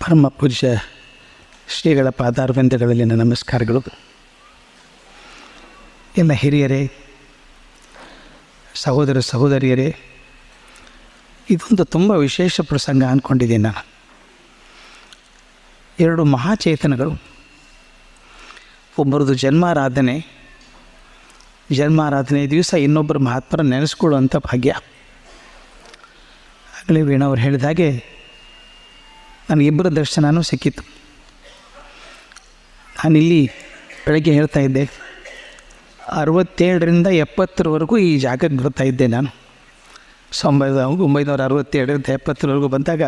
ಪರಮ ಪೂಜ್ಯ ಶ್ರೀಗಳ ಪಾದಾರವಿಂದಗಳಲ್ಲಿನ ನಮಸ್ಕಾರಗಳು. ಎಲ್ಲ ಹಿರಿಯರೇ, ಸಹೋದರ ಸಹೋದರಿಯರೇ, ಇದೊಂದು ತುಂಬ ವಿಶೇಷ ಪ್ರಸಂಗ ಅಂದ್ಕೊಂಡಿದ್ದೀನಿ ನಾನು. ಎರಡು ಮಹಾಚೇತನಗಳು, ಒಬ್ಬರದು ಜನ್ಮಾರಾಧನೆ ಜನ್ಮಾರಾಧನೆ ದಿವಸ ಇನ್ನೊಬ್ಬರು ಮಹಾತ್ಮರ ನೆನೆಸ್ಕೊಳ್ಳುವಂಥ ಭಾಗ್ಯ. ಆಗಲೇ ವೀಣವ್ರು ಹೇಳಿದ ಹಾಗೆ ನನಗಿಬ್ಬರ ದರ್ಶನವೂ ಸಿಕ್ಕಿತ್ತು. ನಾನಿಲ್ಲಿ ಬೆಳಗ್ಗೆ ಹೇಳ್ತಾ ಇದ್ದೆ, ಅರವತ್ತೇಳರಿಂದ ಎಪ್ಪತ್ತರವರೆಗೂ ಈ ಜಾಗಕ್ಕೆ ಬರ್ತಾ ಇದ್ದೆ ನಾನು. ಒಂಬೈನೂರ ಒಂಬೈನೂರ ಅರವತ್ತೇಳರಿಂದ ಎಪ್ಪತ್ತರವರೆಗೂ ಬಂದಾಗ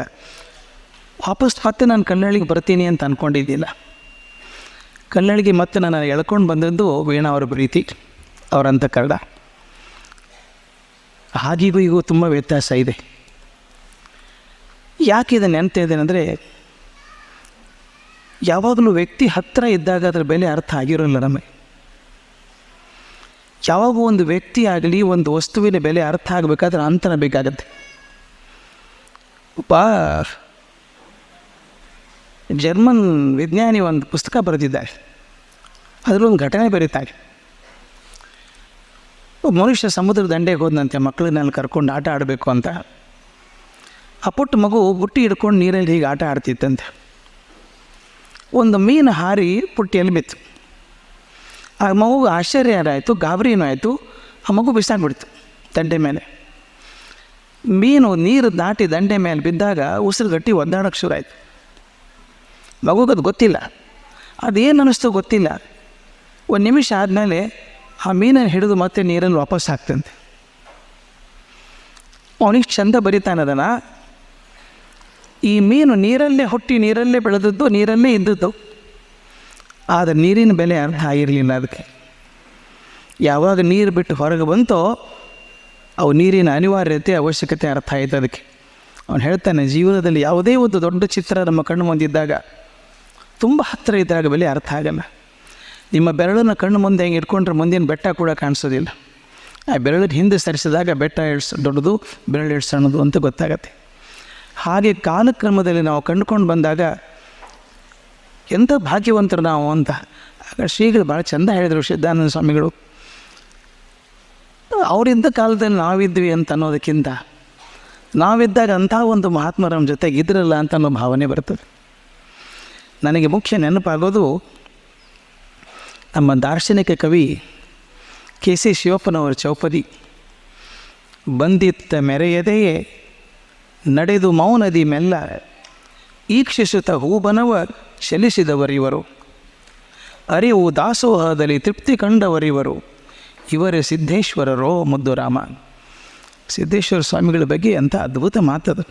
ವಾಪಸ್ ಮತ್ತೆ ನಾನು ಕಣ್ಣಾಳಿಗೆ ಬರ್ತೀನಿ ಅಂತ ಅಂದ್ಕೊಂಡಿದ್ದಿಲ್ಲ ಕಣ್ಣಾಳಿಗೆ ಮತ್ತೆ ನಾನು ಎಳ್ಕೊಂಡು ಬಂದದ್ದು ವೀಣಾ ಅವರ ಪ್ರೀತಿ, ಅವರಂತ ಕನ್ನಡ. ಹಾಗಿಗೂ ಈಗೂ ತುಂಬ ವ್ಯತ್ಯಾಸ ಇದೆ. ಯಾಕೆ ಇದನ್ನು ನೆನ್ತಾ ಇದ್ದೇನೆ ಅಂದರೆ, ಯಾವಾಗಲೂ ವ್ಯಕ್ತಿ ಹತ್ತಿರ ಇದ್ದಾಗ ಅದರ ಬೆಲೆ ಅರ್ಥ ಆಗಿರೋಲ್ಲ ನಮಗೆ. ಯಾವಾಗ ಒಂದು ವ್ಯಕ್ತಿ ಆಗಲಿ, ಒಂದು ವಸ್ತುವಿನ ಬೆಲೆ ಅರ್ಥ ಆಗಬೇಕಾದ್ರೆ ಅಂತರ ಬೇಕಾಗತ್ತೆ. ಒಬ್ಬ ಜರ್ಮನ್ ವಿಜ್ಞಾನಿ ಒಂದು ಪುಸ್ತಕ ಬರೆದಿದ್ದಾರೆ ಅದರಲ್ಲೊಂದು ಘಟನೆ ಬರೀತಾರೆ ಮನುಷ್ಯ ಸಮುದ್ರ ದಂಡೆಗೆ ಹೋದಂತೆ ಮಕ್ಕಳನ್ನೆಲ್ಲ ಕರ್ಕೊಂಡು ಆಟ ಆಡಬೇಕು ಅಂತ. ಆ ಪುಟ್ಟ ಮಗು ಬುಟ್ಟಿ ಹಿಡ್ಕೊಂಡು ನೀರಲ್ಲಿ ಹೀಗೆ ಆಟ ಆಡ್ತಿತ್ತಂತೆ. ಒಂದು ಮೀನು ಹಾರಿ ಪುಟ್ಟಿಯಲ್ಲಿ ಬಿತ್ತು. ಆ ಮಗುಗೆ ಆಶ್ಚರ್ಯ ಆಯಿತು ಗಾಬರಿನೂ ಆಯಿತು, ಆ ಮಗು ಬಿಸಾಕ್ಬಿಡ್ತು ದಂಡೆ ಮೇಲೆ. ಮೀನು ನೀರು ದಾಟಿ ದಂಡೆ ಮೇಲೆ ಬಿದ್ದಾಗ ಉಸಿರು ಗಟ್ಟಿ ಒದ್ದಾಡೋಕ್ಕೆ ಶುರು ಆಯಿತು ಮಗುಗೆ ಅದು ಗೊತ್ತಿಲ್ಲ. ಅದೇನು ಅನ್ನಿಸ್ತು ಗೊತ್ತಿಲ್ಲ. ಒಂದು ನಿಮಿಷ ಆದಮೇಲೆ ಆ ಮೀನನ್ನು ಹಿಡಿದು ಮತ್ತೆ ನೀರನ್ನು ವಾಪಸ್ ಹಾಕ್ತಂತೆ. ಅವನಿಗೆ ಚಂದ ಬರಿತಾನೆ ಅದನ್ನು ಈ ಮೀನು ನೀರಲ್ಲೇ ಹುಟ್ಟಿ ನೀರಲ್ಲೇ ಬೆಳೆದದ್ದು, ನೀರಲ್ಲೇ ಇದ್ದದ್ದು. ಆದರೆ ನೀರಿನ ಬೆಲೆ ಅರ್ಥ ಆಗಿರಲಿಲ್ಲ ಅದಕ್ಕೆ. ಯಾವಾಗ ನೀರು ಬಿಟ್ಟು ಹೊರಗೆ ಬಂತೋ, ಅವು ನೀರಿನ ಅನಿವಾರ್ಯತೆ, ಅವಶ್ಯಕತೆ ಅರ್ಥ ಆಯಿತು ಅದಕ್ಕೆ. ಅವನು ಹೇಳ್ತಾನೆ, ಜೀವನದಲ್ಲಿ ಯಾವುದೇ ಒಂದು ದೊಡ್ಡ ಚಿತ್ರ ನಮ್ಮ ಕಣ್ಣು ಮುಂದಿದ್ದಾಗ ತುಂಬ ಹತ್ತಿರ ಇದ್ದಾಗ ಬೆಲೆ ಅರ್ಥ ಆಗಲ್ಲ. ನಿಮ್ಮ ಬೆರಳನ್ನು ಕಣ್ಣು ಮುಂದೆ ಹೆಂಗೆ ಇಟ್ಕೊಂಡ್ರೆ ಮುಂದಿನ ಬೆಟ್ಟ ಕೂಡ ಕಾಣಿಸೋದಿಲ್ಲ. ಆ ಬೆರಳಿನ ಹಿಂದೆ ಸರಿಸಿದಾಗ ಬೆಟ್ಟ ಎಡ್ಸ್ ದೊಡ್ಡದು, ಬೆರಳು ಎಡ್ಸ್ ಅಂತ ಗೊತ್ತಾಗತ್ತೆ. ಹಾಗೆ ಕಾಲಕ್ರಮದಲ್ಲಿ ನಾವು ಕಂಡುಕೊಂಡು ಬಂದಾಗ ಎಂಥ ಭಾಗ್ಯವಂತರು ನಾವು ಅಂತ. ಆಗ ಶ್ರೀಗಳು ಭಾಳ ಚಂದ ಹೇಳಿದರು ಸಿದ್ಧಾನಂದ ಸ್ವಾಮಿಗಳು. ಅವರಿದ್ದ ಕಾಲದಲ್ಲಿ ನಾವಿದ್ವಿ ಅಂತ ಅನ್ನೋದಕ್ಕಿಂತ ನಾವಿದ್ದಾಗ ಅಂಥ ಒಂದು ಮಹಾತ್ಮರ ನಮ್ಮ ಜೊತೆಗೆ ಇದ್ರಲ್ಲ ಅಂತ ಅನ್ನೋ ಭಾವನೆ ಬರ್ತದೆ. ನನಗೆ ಮುಖ್ಯ ನೆನಪಾಗೋದು ನಮ್ಮ ದಾರ್ಶನಿಕ ಕವಿ ಕೆ ಸಿ ಶಿವಪ್ಪನವರ ಚೌಪದಿ, ಬಂದಿತ್ತ ಮೆರೆಯದೆಯೇ ನಡೆದು ಮೌನದಿ ಮೆಲ್ಲ ಈಕ್ಷಿಸುತ್ತ ಹೂಬನವ ಚಲಿಸಿದವರಿವರು ಅರಿವು ದಾಸೋಹದಲ್ಲಿ ತೃಪ್ತಿ ಕಂಡವರಿವರು ಇವರೇ. ಸಿದ್ದೇಶ್ವರರೋ ಮುದ್ದುರಾಮ. ಸಿದ್ದೇಶ್ವರ ಸ್ವಾಮಿಗಳ ಬಗ್ಗೆ ಅಂಥ ಅದ್ಭುತ ಮಾತದು.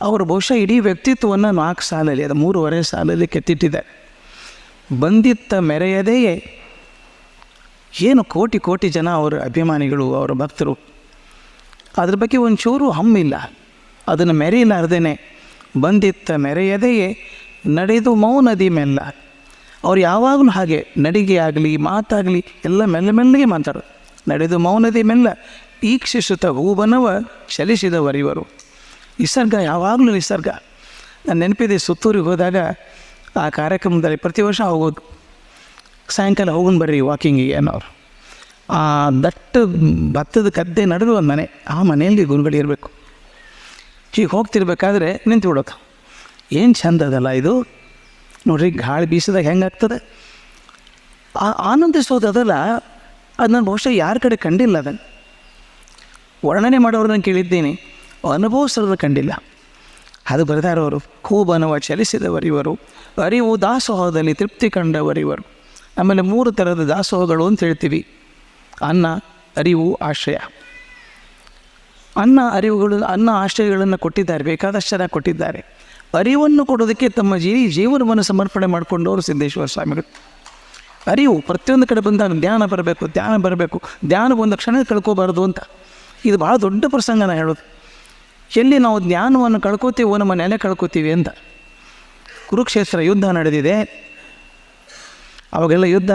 ಅವರು ಬಹುಶಃ ಇಡೀ ವ್ಯಕ್ತಿತ್ವವನ್ನು ನಾಲ್ಕು ಸಾಲಲ್ಲಿ, ಅದು ಮೂರುವರೆ ಸಾಲಲ್ಲಿ ಕೆತ್ತಿಟ್ಟಿದೆ. ಬಂದಿತ್ತ ಮೆರೆಯದೆಯೇ? ಏನು ಕೋಟಿ ಕೋಟಿ ಜನ ಅವರ ಅಭಿಮಾನಿಗಳು, ಅವರ ಭಕ್ತರು. ಅದ್ರ ಬಗ್ಗೆ ಒಂಚೂರು ಹಮ್ಮಿಲ್ಲ. ಅದನ್ನು ಮೆರೆಯಲಾರ್ದೇನೆ ಬಂದಿತ್ತ ಮೆರೆಯದೆಯೇ ನಡೆದು ಮೌನದಿ ಮೆಲ್ಲ. ಅವ್ರು ಯಾವಾಗಲೂ ಹಾಗೆ ನಡಿಗೆ ಆಗಲಿ, ಮಾತಾಗಲಿ, ಎಲ್ಲ ಮೆಲ್ಲ ಮೆಲ್ಲಗೆ ಮಾತಾಡೋದು ನಡೆದು ಮೌನದಿ ಮೆಲ್ಲ ಈಕ್ಷಿಸುತ್ತ ಹೂಬನವ ಚಲಿಸಿದವರಿವರು. ನಿಸರ್ಗ, ಯಾವಾಗಲೂ ನಿಸರ್ಗ. ನಾನು ನೆನಪಿದೆ ಸುತ್ತೂರಿಗೆ ಹೋದಾಗ ಆ ಕಾರ್ಯಕ್ರಮದಲ್ಲಿ ಪ್ರತಿ ವರ್ಷ ಹೋಗೋದು. ಸಾಯಂಕಾಲ ಹೋಗೋಣ ಬರ್ರಿ ವಾಕಿಂಗಿಗೆ ಅನ್ನೋರು. ಆ ದಟ್ಟ ಭತ್ತದ ಗದ್ದೆ ನಡೆದು ಒಂದು ಮನೆ. ಆ ಮನೆಯಲ್ಲಿ ಗುರುಗಳು ಇರಬೇಕು. ಹೀಗೆ ಹೋಗ್ತಿರ್ಬೇಕಾದ್ರೆ ನಿಂತು ಬಿಡೋದು ಏನು ಚಂದ ಅದಲ್ಲ ಇದು? ನೋಡ್ರಿ, ಗಾಳಿ ಬೀಸಿದಾಗ ಹೆಂಗಾಗ್ತದೆ? ಆ ಆನಂದಿಸೋದು ಅದಲ್ಲ. ಅದು ನಾನು ಬಹುಶಃ ಯಾರ ಕಡೆ ಕಂಡಿಲ್ಲ ಅದನ್ನು. ವರ್ಣನೆ ಮಾಡೋರನ್ನ ಕೇಳಿದ್ದೀನಿ. ಅನುಭವಿಸೋದನ್ನು ಕಂಡಿಲ್ಲ. ಅದು ಬರೆದಾರವರು ಹೂಬನವ ಚಲಿಸಿದವರಿವರು ಅರಿವು ದಾಸೋಹದಲ್ಲಿ ತೃಪ್ತಿ ಕಂಡವರಿವರು ಆಮೇಲೆ ಮೂರು ಥರದ ದಾಸೋಹಗಳು ಅಂತ ಹೇಳ್ತೀವಿ. ಅನ್ನ, ಅರಿವು, ಆಶ್ರಯ. ಅನ್ನ ಅರಿವುಗಳು, ಅನ್ನ ಆಶ್ರಯಗಳನ್ನು ಕೊಟ್ಟಿದ್ದಾರೆ ಬೇಕಾದಷ್ಟು ಜನ ಕೊಟ್ಟಿದ್ದಾರೆ. ಅರಿವನ್ನು ಕೊಡೋದಕ್ಕೆ ತಮ್ಮ ಜೀವಿ ಜೀವನವನ್ನು ಸಮರ್ಪಣೆ ಮಾಡಿಕೊಂಡವರು ಸಿದ್ದೇಶ್ವರ ಸ್ವಾಮಿಗಳು. ಅರಿವು ಪ್ರತಿಯೊಂದು ಕಡೆ ಬಂದಾಗ ಧ್ಯಾನ ಬರಬೇಕು ಧ್ಯಾನ ಬರಬೇಕು. ಧ್ಯಾನ ಬಂದ ಕ್ಷಣ ಕಳ್ಕೋಬಾರ್ದು ಅಂತ. ಇದು ಭಾಳ ದೊಡ್ಡ ಪ್ರಸಂಗ ನಾನು ಹೇಳೋದು. ಎಲ್ಲಿ ನಾವು ಜ್ಞಾನವನ್ನು ಕಳ್ಕೋತೀವೋ ನಮ್ಮ ನೆಲೆ ಕಳ್ಕೋತೀವಿ ಅಂತ. ಕುರುಕ್ಷೇತ್ರ ಯುದ್ಧ ನಡೆದಿದೆ. ಅವಾಗೆಲ್ಲ ಯುದ್ಧ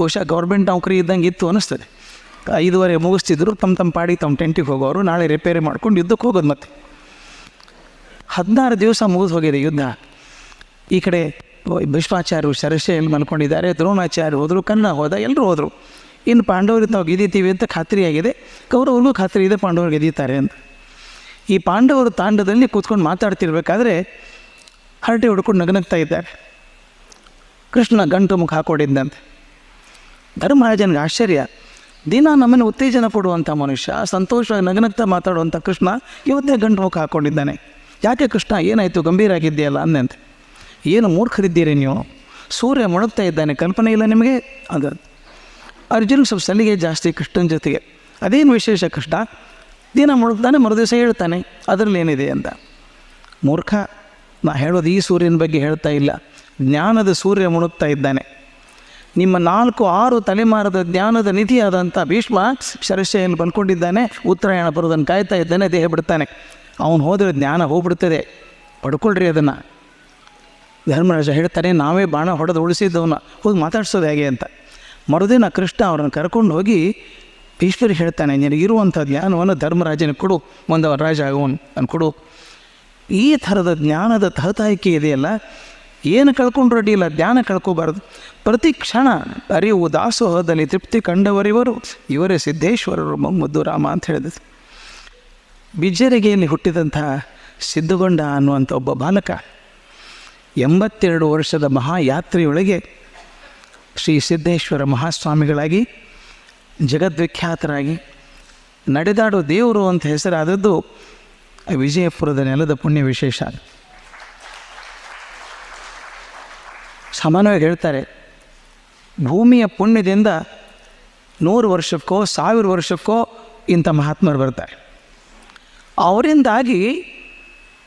ಬಹುಶಃ ಗೌರ್ಮೆಂಟ್ ನೌಕರಿ ಇದ್ದಂಗೆ ಇತ್ತು ಅನ್ನಿಸ್ತದೆ. ಐದುವರೆ ಮುಗಿಸ್ತಿದ್ರು ತಮ್ಮ ತಮ್ಮ ಪಾಡಿ ತಮ್ಮ ಟೆಂಟಿಗೆ ಹೋಗೋರು, ನಾಳೆ ರಿಪೇರಿ ಮಾಡ್ಕೊಂಡು ಯುದ್ಧಕ್ಕೆ ಹೋಗೋದು ಮತ್ತೆ. ಹದಿನಾರು ದಿವಸ ಮುಗಿದು ಹೋಗಿದೆ ಯುದ್ಧ. ಈ ಕಡೆ ಭೀಷ್ಮಾಚಾರ್ಯರು ಶರಶೆಯಲ್ಲಿ ಮಲ್ಕೊಂಡಿದ್ದಾರೆ ದ್ರೋಣಾಚಾರ್ಯ ಹೋದರು, ಕನ್ನ ಹೋದ ಎಲ್ಲರೂ ಹೋದರು. ಇನ್ನು ಪಾಂಡವರಿಗೆ ನಾವು ಗೆದ್ದೀತೀವಿ ಅಂತ ಖಾತ್ರಿಯಾಗಿದೆ ಕೌರವ್ರಿಗೂ ಖಾತ್ರಿ ಇದೆ ಪಾಂಡವರು ಗೆದ್ದೀತಾರೆ ಅಂತ. ಈ ಪಾಂಡವರು ತಾಂಡದಲ್ಲಿ ಕೂತ್ಕೊಂಡು ಮಾತಾಡ್ತಿರ್ಬೇಕಾದ್ರೆ ಹರಟೆ ಹುಡ್ಕೊಂಡು ನಗನಗ್ತಾ ಇದ್ದಾರೆ. ಕೃಷ್ಣ ಗಂಟು ಮುಖ ಹಾಕೊಂಡಿದ್ದಂತೆ ಧರ್ಮರಾಜನಿಗೆ ಆಶ್ಚರ್ಯ. ದಿನ ನಮ್ಮನ್ನು ಉತ್ತೇಜನ ಕೊಡುವಂಥ ಮನುಷ್ಯ, ಸಂತೋಷವಾಗಿ ನಗನಗ್ತಾ ಮಾತಾಡುವಂಥ ಕೃಷ್ಣ ಇವತ್ತೇ ಗಂಟು ಮುಖ ಹಾಕ್ಕೊಂಡಿದ್ದಾನೆ ಯಾಕೆ ಕೃಷ್ಣ, ಏನಾಯಿತು? ಗಂಭೀರ ಆಗಿದ್ದೀಯಲ್ಲ ಅಂದಂತೆ ಏನು ಮೂರ್ಖರಿದ್ದೀರಿ ನೀವು? ಸೂರ್ಯ ಮುಳುಗ್ತಾ ಇದ್ದಾನೆ, ಕಲ್ಪನೆ ಇಲ್ಲ ನಿಮಗೆ? ಅದು ಅರ್ಜುನ್ ಸ್ವಲ್ಪ ಸಲಿಗೆ ಜಾಸ್ತಿ ಕೃಷ್ಣನ ಜೊತೆಗೆ. ಅದೇನು ವಿಶೇಷ ಕೃಷ್ಣ? ದಿನ ಮುಳುಗ್ತಾನೆ, ಮರುದಿವಸ ಹೇಳ್ತಾನೆ, ಅದರಲ್ಲಿ ಏನಿದೆ ಅಂತ. ಮೂರ್ಖ, ನಾ ಹೇಳೋದು ಈ ಸೂರ್ಯನ ಬಗ್ಗೆ ಹೇಳ್ತಾ ಇಲ್ಲ. ಜ್ಞಾನದ ಸೂರ್ಯ ಮುಳುಗ್ತಾ ಇದ್ದಾನೆ. ನಿಮ್ಮ ನಾಲ್ಕು ಆರು ತಲೆಮಾರದ ಜ್ಞಾನದ ನಿಧಿಯಾದಂಥ ಭೀಷ್ಮ ಶರಶೆಯಲ್ಲಿ ಬಂದ್ಕೊಂಡಿದ್ದಾನೆ. ಉತ್ತರಾಯಣ ಬರೋದನ್ನು ಕಾಯ್ತಾ ಇದ್ದಾನೆ, ದೇಹ ಬಿಡ್ತಾನೆ. ಅವನು ಹೋದರೆ ಜ್ಞಾನ ಹೋಗ್ಬಿಡ್ತದೆ. ಪಡ್ಕೊಳ್ರಿ ಅದನ್ನು. ಧರ್ಮರಾಜ ಹೇಳ್ತಾನೆ, ನಾವೇ ಬಾಣ ಹೊಡೆದು ಉಳಿಸಿದ್ದವನ್ನ ಹೋಗಿ ಮಾತಾಡ್ಸೋದು ಹೇಗೆ ಅಂತ. ಮರುದಿನ ಕೃಷ್ಣ ಅವ್ರನ್ನ ಕರ್ಕೊಂಡು ಹೋಗಿ ಭೀಷ್ಮರಿಗೆ ಹೇಳ್ತಾನೆ ನಿನಗಿರುವಂಥ ಜ್ಞಾನವನ್ನು ಧರ್ಮರಾಜನಿಗೆ ಕೊಡು ಒಂದು ರಾಜ ಆಗುವನು ನಾನು ಕೊಡು. ಈ ಥರದ ಜ್ಞಾನದ ತಹತಾಯಿಕೆ ಇದೆಯಲ್ಲ? ಏನು ಕಳ್ಕೊಂಡು ಅಡ್ಡಿಲ್ಲ ಧ್ಯಾನ ಕಳ್ಕೋಬಾರದು. ಪ್ರತಿ ಕ್ಷಣ ಅರಿವು ದಾಸೋಹದಲ್ಲಿ ತೃಪ್ತಿ ಕಂಡವರಿವರು ಇವರೇ ಸಿದ್ದೇಶ್ವರರು ಮೊಮ್ಮದ್ದು ರಾಮ ಅಂತ ಹೇಳಿದ್ರು. ಬಿಜ್ಜರಿಗೆಯಲ್ಲಿ ಹುಟ್ಟಿದಂಥ ಸಿದ್ಧಗೊಂಡ ಅನ್ನುವಂಥ ಒಬ್ಬ ಬಾಲಕ ಎಂಬತ್ತೆರಡು ವರ್ಷದ ಮಹಾಯಾತ್ರೆಯೊಳಗೆ ಶ್ರೀ ಸಿದ್ದೇಶ್ವರ ಮಹಾಸ್ವಾಮಿಗಳಾಗಿ, ಜಗದ್ವಿಖ್ಯಾತರಾಗಿ ನಡೆದಾಡೋ ದೇವರು ಅಂತ ಹೆಸರಾದದ್ದು ವಿಜಯಪುರದ ನೆಲದ ಪುಣ್ಯ ವಿಶೇಷ ಸಾಮಾನ್ಯವಾಗಿ ಹೇಳ್ತಾರೆ, ಭೂಮಿಯ ಪುಣ್ಯದಿಂದ ನೂರು ವರ್ಷಕ್ಕೋ, ಸಾವಿರ ವರ್ಷಕ್ಕೋ ಇಂಥ ಮಹಾತ್ಮರು ಬರ್ತಾರೆ. ಅವರಿಂದಾಗಿ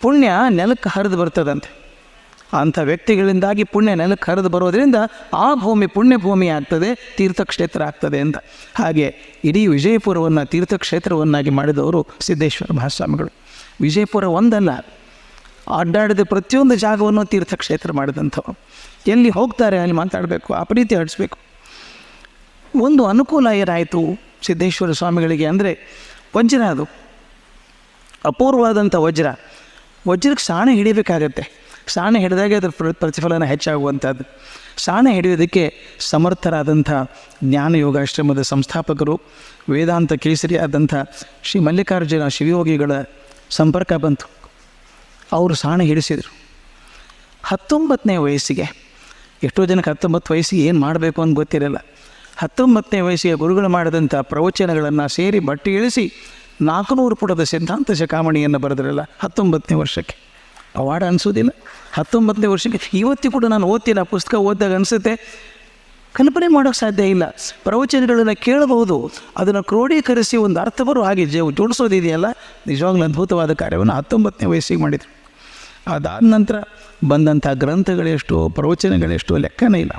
ಪುಣ್ಯ ನೆಲಕ್ಕೆ ಹರಿದು ಬರ್ತದಂತೆ. ಅಂಥ ವ್ಯಕ್ತಿಗಳಿಂದಾಗಿ ಪುಣ್ಯ ನೆಲಕ್ಕೆ ಹರಿದು ಬರೋದರಿಂದ ಆ ಭೂಮಿ ಪುಣ್ಯ ಭೂಮಿ ಆಗ್ತದೆ, ತೀರ್ಥಕ್ಷೇತ್ರ ಆಗ್ತದೆ ಅಂತ. ಹಾಗೆ ಇಡೀ ವಿಜಯಪುರವನ್ನು ತೀರ್ಥಕ್ಷೇತ್ರವನ್ನಾಗಿ ಮಾಡಿದವರು ಸಿದ್ದೇಶ್ವರ ಮಹಾಸ್ವಾಮಿಗಳು. ವಿಜಯಪುರ ಒಂದಲ್ಲ ಅಡ್ಡಾಡಿದ ಪ್ರತಿಯೊಂದು ಜಾಗವನ್ನು ತೀರ್ಥಕ್ಷೇತ್ರ ಮಾಡಿದಂಥವು ಎಲ್ಲಿ ಹೋಗ್ತಾರೆ, ಅಲ್ಲಿ ಮಾತಾಡಬೇಕು, ಆ ಪ್ರೀತಿ ಹಡಿಸ್ಬೇಕು ಒಂದು ಅನುಕೂಲ ಏನಾಯಿತು ಸಿದ್ದೇಶ್ವರ ಸ್ವಾಮಿಗಳಿಗೆ ಅಂದರೆ ವಜ್ರ ಅದು. ಅಪೂರ್ವವಾದಂಥ ವಜ್ರ. ವಜ್ರಕ್ಕೆ ಸಾಣೆ ಹಿಡಿಬೇಕಾಗತ್ತೆ. ಸಾಣೆ ಹಿಡಿದಾಗೆ ಅದರ ಪ್ರ, ಪ್ರತಿಫಲನ ಹೆಚ್ಚಾಗುವಂಥದ್ದು. ಸಾಣೆ ಹಿಡಿಯೋದಕ್ಕೆ ಸಮರ್ಥರಾದಂಥ ಜ್ಞಾನ ಯೋಗಾಶ್ರಮದ ಸಂಸ್ಥಾಪಕರು, ವೇದಾಂತ ಕೇಸರಿ ಆದಂಥ ಶ್ರೀ ಮಲ್ಲಿಕಾರ್ಜುನ ಶಿವಯೋಗಿಗಳ ಸಂಪರ್ಕ ಬಂತು. ಅವರು ಸಾಣ ಹಿಡಿಸಿದರು. ಹತ್ತೊಂಬತ್ತನೇ ವಯಸ್ಸಿಗೆ, ಎಷ್ಟೋ ಜನಕ್ಕೆ ಹತ್ತೊಂಬತ್ತು ವಯಸ್ಸಿಗೆ ಏನು ಮಾಡಬೇಕು ಅಂತ ಗೊತ್ತಿರಲ್ಲ ಹತ್ತೊಂಬತ್ತನೇ ವಯಸ್ಸಿಗೆ ಗುರುಗಳು ಮಾಡಿದಂಥ ಪ್ರವಚನಗಳನ್ನು ಸೇರಿ ಬಟ್ಟೆ ಇಳಿಸಿ ನಾಲ್ಕುನೂರು ಪುಟದ ಸಿದ್ಧಾಂತ ಶಕಾಮಣಿಯನ್ನು ಬರೆದ್ರಲ್ಲ ಹತ್ತೊಂಬತ್ತನೇ ವರ್ಷಕ್ಕೆ. ಅವಾರ್ಡ್ ಅನಿಸೋದಿಲ್ಲ. ಹತ್ತೊಂಬತ್ತನೇ ವರ್ಷಕ್ಕೆ ಇವತ್ತಿಗೂ ಕೂಡ ನಾನು ಓದ್ತೀನಿ, ಆ ಪುಸ್ತಕ ಓದಿದಾಗ ಅನಿಸುತ್ತೆ. ಕಲ್ಪನೆ ಮಾಡೋಕ್ಕೆ ಸಾಧ್ಯ ಇಲ್ಲ. ಪ್ರವಚನಗಳನ್ನು ಕೇಳಬಹುದು. ಅದನ್ನು ಕ್ರೋಢೀಕರಿಸಿ ಒಂದು ಅರ್ಥವರು ಆಗಿ ಜೋಡಿಸೋದಿದೆಯಲ್ಲ? ನಿಜವಾಗ್ಲೂ ಅದ್ಭುತವಾದ ಕಾರ್ಯವನ್ನು ಹತ್ತೊಂಬತ್ತನೇ ವಯಸ್ಸಿಗೆ ಮಾಡಿದರು. ಅದಾದ ನಂತರ ಬಂದಂಥ ಗ್ರಂಥಗಳೆಷ್ಟು ಪ್ರವಚನಗಳೆಷ್ಟು ಲೆಕ್ಕನೇ ಇಲ್ಲ.